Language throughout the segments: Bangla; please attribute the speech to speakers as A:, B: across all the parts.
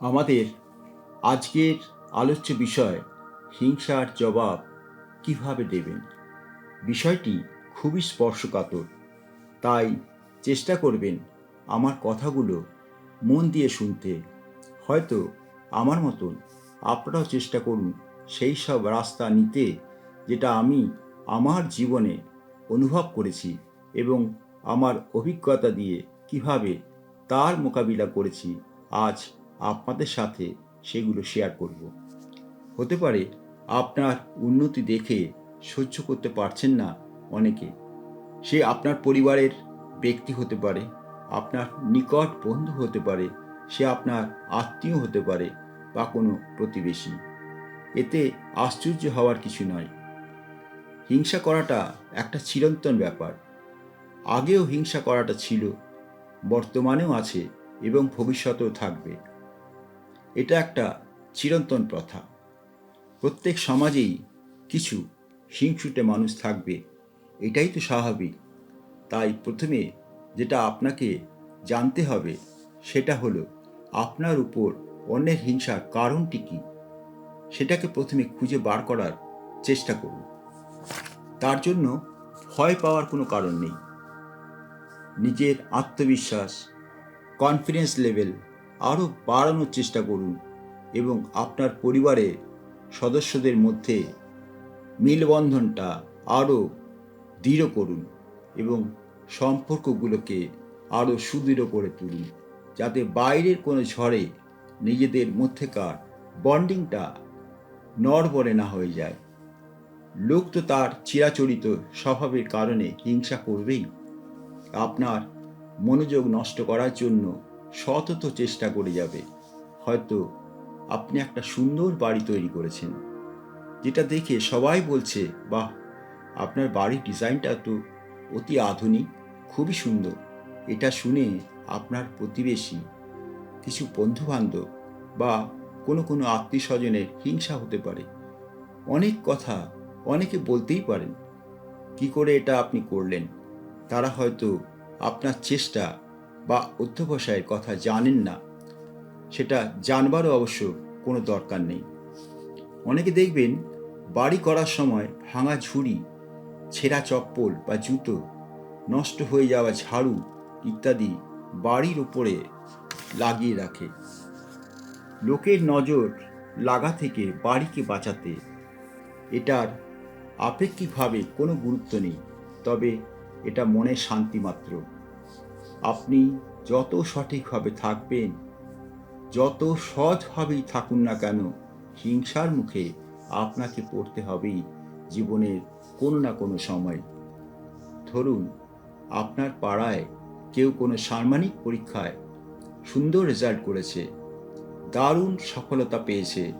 A: আমাদের আজকের আলোচ্য বিষয় হিংসার জবাব কীভাবে দেবেন? বিষয়টি খুবই স্পর্শকাতর। তাই চেষ্টা করবেন আমার কথাগুলো মন দিয়ে শুনতে। হয়তো আমার মতন আপনারাও চেষ্টা করুন সেই সব রাস্তা নিতে যেটা আমি আমার জীবনে অনুভব করেছি এবং আমার অভিজ্ঞতা দিয়ে কীভাবে তার মোকাবিলা করেছি আজ আপনাদের সাথে সেগুলো শেয়ার করব। হতে পারে আপনার উন্নতি দেখে সহ্য করতে পারছেন না অনেকে। সে আপনার পরিবারের ব্যক্তি হতে পারে, আপনার নিকট বন্ধু হতে পারে, সে আপনার আত্মীয় হতে পারে বা কোনো প্রতিবেশী। এতে আশ্চর্য হওয়ার কিছু নয়। হিংসা করাটা একটা চিরন্তন ব্যাপার। আগেও হিংসা করাটা ছিল, বর্তমানেও আছে এবং ভবিষ্যতেও থাকবে। এটা একটা চিরন্তন প্রথা। প্রত্যেক সমাজেই কিছু হিংসুটে মানুষ থাকবে, এটাই তো স্বাভাবিক। তাই প্রথমে যেটা আপনাকে জানতে হবে, সেটা হলো আপনার উপর অন্যের হিংসার কারণটি কী? সেটাকে প্রথমে খুঁজে বার করার চেষ্টা করুন। তার জন্য ভয় পাওয়ার কোনো কারণ নেই। নিজের আত্মবিশ্বাস কনফিডেন্স লেভেল আরও বাড়ানোর চেষ্টা করুন এবং আপনার পরিবারের সদস্যদের মধ্যে মেলবন্ধনটা আরও দৃঢ় করুন এবং সম্পর্কগুলোকে আরও সুদৃঢ় করে তুলুন, যাতে বাইরের কোনো ঝড়ে নিজেদের মধ্যেকার বন্ডিংটা নড়বড়ে না হয়ে যায়। লোক তো তার চিরাচরিত স্বভাবের কারণে হিংসা করবেই। আপনার মনোযোগ নষ্ট করার জন্য সতত চেষ্টা করে যাবে। হয়তো আপনি একটা সুন্দর বাড়ি তৈরি করেছেন, যেটা দেখে সবাই বলছে, বাহ, আপনার বাড়ির ডিজাইনটা তো অতি আধুনিক, খুবই সুন্দর। এটা শুনে আপনার প্রতিবেশী, কিছু বন্ধুবান্ধব বা কোনো কোনো আত্মীয় স্বজনের হিংসা হতে পারে। অনেক কথা অনেকে বলতেই পারেন, কি করে এটা আপনি করলেন? তারা হয়তো আপনার চেষ্টা বা অধ্যবসায়ের কথা জানেন না, সেটা জানবারও অবশ্য কোনো দরকার নেই। অনেকে দেখবেন বাড়ি করার সময় ভাঙা ঝুড়ি, ছেঁড়া চপ্পল বা জুতো, নষ্ট হয়ে যাওয়া ঝাড়ু ইত্যাদি বাড়ির উপরে লাগিয়ে রাখে। লোকের নজর লাগা থেকে বাড়িকে বাঁচাতে এটার আপেক্ষিকভাবে কোনো গুরুত্ব নেই, তবে এটা মনের শান্তি মাত্র। আপনি যত সঠিকভাবে থাকবেন, যত সৎভাবেই থাকুন না কেন, হিংসার মুখে আপনাকে পড়তে হবেই জীবনের কোনো না কোনো সময়। ধরুন, আপনার পাড়ায় কেউ কোনো সাম্মানিক পরীক্ষায় সুন্দর রেজাল্ট করেছে, দারুণ সফলতা পেয়েছে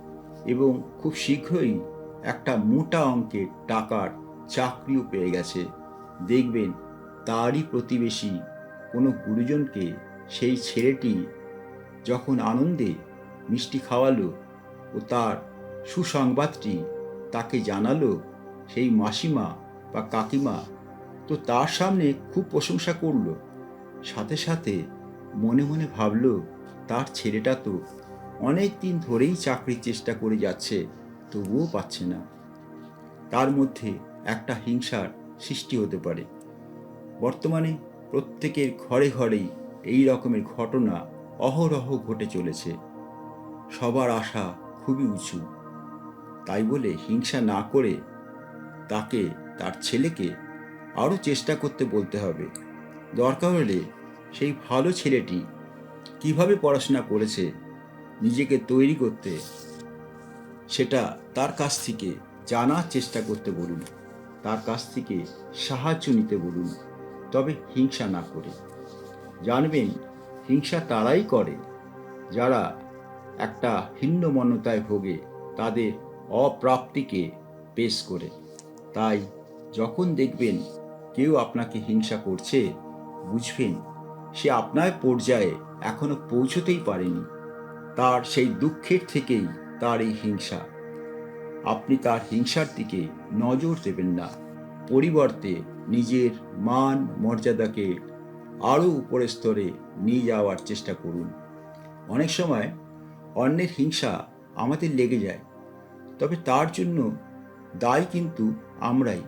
A: এবং খুব শীঘ্রই একটা মোটা অঙ্কের টাকার চাকরিও পেয়ে গেছে। দেখবেন, তারই প্রতিবেশী কোনো গুরুজনকে সেই ছেলেটি যখন আনন্দে মিষ্টি খাওয়ালো ও তার সুসংবাদটি তাকে জানালো, সেই মাসিমা বা কাকিমা তো তার সামনে খুব প্রশংসা করল। সাথে সাথে মনে মনে ভাবল, তার ছেলেটা তো অনেক দিন ধরেই চাকরির চেষ্টা করে যাচ্ছে, তবুও পাচ্ছে না। তার মধ্যে একটা হিংসার সৃষ্টি হতে পারে। বর্তমানে প্রত্যেকের ঘরে ঘরেই এই রকমের ঘটনা অহরহ ঘটে চলেছে। সবার আশা খুবই উঁচু। তাই বলে হিংসা না করে তাকে, তার ছেলেকে আরও চেষ্টা করতে বলতে হবে। দরকার হলে সেই ভালো ছেলেটি কীভাবে পড়াশোনা করেছে, নিজেকে তৈরি করতে, সেটা তার কাছ থেকে জানার চেষ্টা করতে বলুন। তার কাছ থেকে সাহায্য নিতে বলুন। তবে হিংসা না করে। জানবেন, হিংসা তারাই করে। যারা একটা হিন্নমন্যতায় ভোগে, তাদের অপ্রাপ্তিকে পেশ করে। তাই যখন দেখবেন কেউ আপনাকে হিংসা করছে, বুঝবেন সে আপনার পর্যায়ে এখনও পৌঁছতেই পারেনি। তার সেই দুঃখের থেকেই তার এই হিংসা। আপনি তার হিংসার দিকে নজর দেবেন না। পরিবর্তে নিজের মান, মর্যাদাকে আরও উপরের স্তরে নিয়ে যাওয়ার চেষ্টা করুন। অনেক সময় অন্যের হিংসা আমাদের লেগে যায়, তবে তার জন্য দায় কিন্তু আমরাই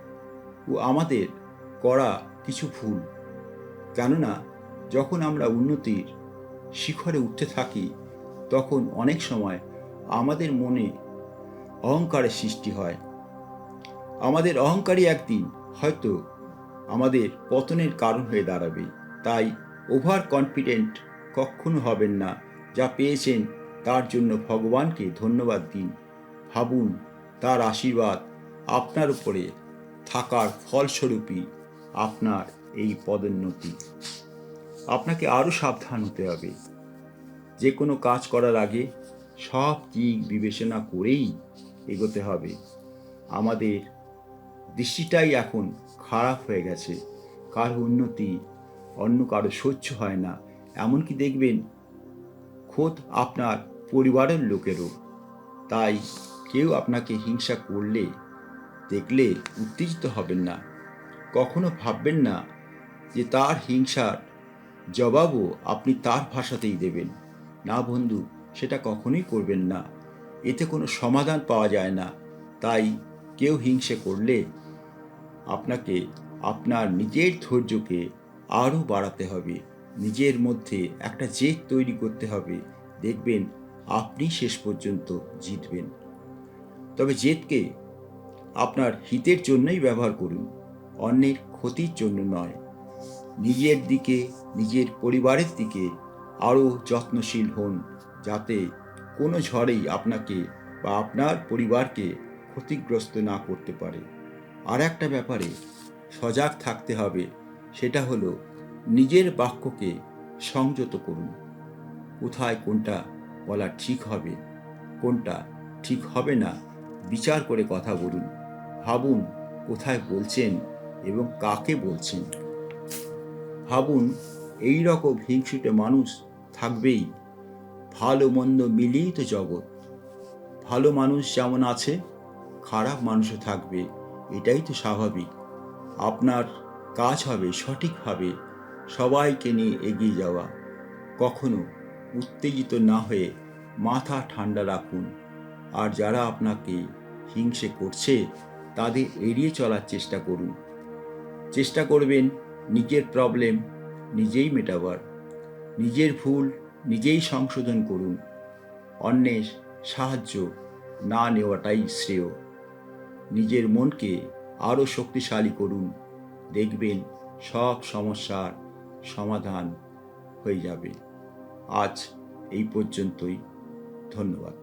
A: ও আমাদের করা কিছু ভুল। কেননা যখন আমরা উন্নতির শিখরে উঠতে থাকি, তখন অনেক সময় আমাদের মনে অহংকারের সৃষ্টি হয়। আমাদের অহংকারী একদিন হয়তো আমাদের পতনের কারণ হয়ে দাঁড়াবে। তাই ওভার কনফিডেন্ট কখনো হবেন না, যা পেয়েছেন তার জন্য ভগবানকে ধন্যবাদ দিন। ভাবুন, তার আশীর্বাদ আপনার উপরে থাকার ফলস্বরূপই আপনার এই পদোন্নতি। আপনাকে আরও সাবধান হতে হবে। যে কোনো কাজ করার আগে সব দিক বিবেচনা করেই এগোতে হবে। আমাদের দৃষ্টিটাই এখন খারাপ হয়ে গেছে। কারও উন্নতি অন্য কারও সহ্য হয় না। এমনকি দেখবেন, খোদ আপনার পরিবারের লোকেরও। তাই কেউ আপনাকে হিংসা করলে, দেখলে উত্তেজিত হবেন না। কখনো ভাববেন না যে তার হিংসার জবাবও আপনি তার ভাষাতেই দেবেন। না বন্ধু, সেটা কখনোই করবেন না। এতে কোনো সমাধান পাওয়া যায় না। তাই কেউ হিংসে করলে আপনাকে আপনার নিজের ধৈর্যকে আরও বাড়াতে হবে। নিজের মধ্যে একটা জেদ তৈরি করতে হবে। দেখবেন আপনি শেষ পর্যন্ত জিতবেন। তবে জেদকে আপনার হিতের জন্যই ব্যবহার করুন, অন্যের ক্ষতির জন্য নয়। নিজের দিকে, নিজের পরিবারের দিকে আরও যত্নশীল হন, যাতে কোনো ঝড়েই আপনাকে বা আপনার পরিবারকে ক্ষতিগ্রস্ত না করতে পারে। আর একটা ব্যাপারে সজাগ থাকতে হবে, সেটা হলো নিজের বাক্যকে সংযত করুন। কোথায় কোনটা বলা ঠিক হবে, কোনটা ঠিক হবে না, বিচার করে কথা বলুন। ভাবুন কোথায় বলছেন এবং কাকে বলছেন। ভাবুন এই রকম হিংসুটে মানুষ থাকবেই। ভালো মন্দ মিলিয়েই তো জগৎ। ভালো মানুষ যেমন আছে, খারাপ মানুষও থাকবে। এটাই তো স্বাভাবিক। আপনার কাজ হবে সঠিকভাবে সবাইকে নিয়ে এগিয়ে যাওয়া। কখনো উত্তেজিত না হয়ে মাথা ঠান্ডা রাখুন। আর যারা আপনাকে হিংসে করছে, তাদের এড়িয়ে চলার চেষ্টা করুন। চেষ্টা করবেন নিজের প্রবলেম নিজেই মেটাবার। নিজের ভুল নিজেই সংশোধন করুন। অন্যের সাহায্য না নেওয়াটাই শ্রেয়। নিজের মনকে আরও শক্তিশালী করুন। দেখবেন সব সমস্যার সমাধান হয়ে যাবে। আজ এই পর্যন্তই। ধন্যবাদ।